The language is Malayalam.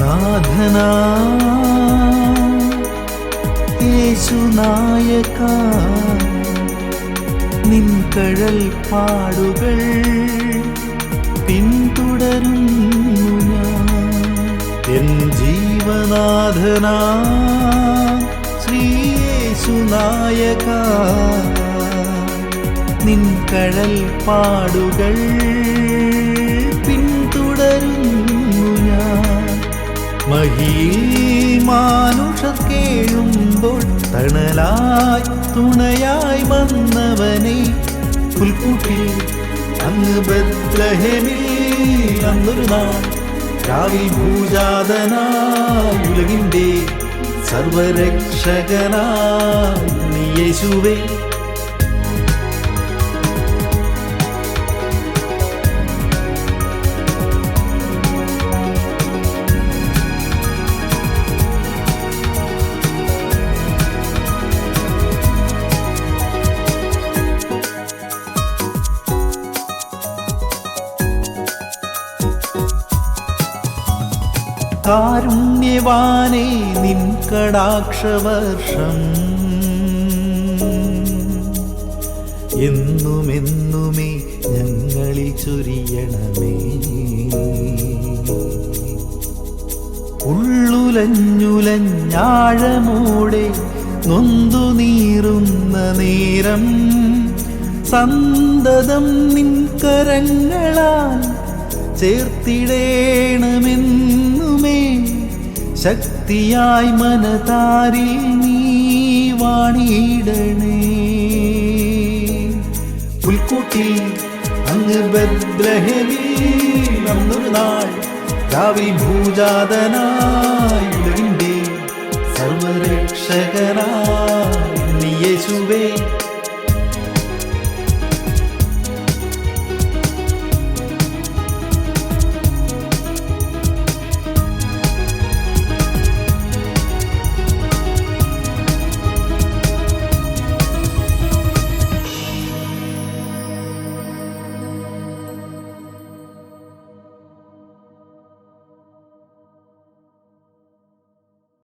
നാഥനാ യേശുനായക നിൻ കഴൽ പാടുകൾ പിന്തുടരുന്നു ഞാൻ. എൻ ജീവനാഥനാ. ശ്രീയേശുനായക നിൻ കഴൽ പാടുകൾ മഹിയിൽ മാനുഷർ കേഴുമ്പോൾ തണലായി തുണയായി വന്നവനെ പുൽക്കൂട്ടിൽ അങ്ങ് ബദ്ലഹമിൽ അന്നൊരു നാൾ രാവിൽ ഭൂജാതനായി ഉലകിന്റെ സർവരക്ഷകനായി യേശുവേ കാരുണ്യവാനേ നിൻ കടാക്ഷവർഷം. എന്നുമെന്നുമേ ഞങ്ങളിൽ ചൊരിയണമേ. ഉള്ളുലഞ്ഞുലഞ്ഞാഴമൂടെ നൊന്തു നീറുന്ന നേരം സന്തതം നിൻ കരങ്ങളാൽ ചേർത്തിടേണമെന്നുമേ ശക്തിയായി മനതാരിൽ നീ വാണിയിടണേ. പുൽക്കൂട്ടി അങ്ങ് ബദ്രഹമിൽ അന്നൊരു നാൾ രാവിൽ ഭൂജാതനായി ഉലകിന്റെ സർവരക്ഷകനായി നീ യേശുവേ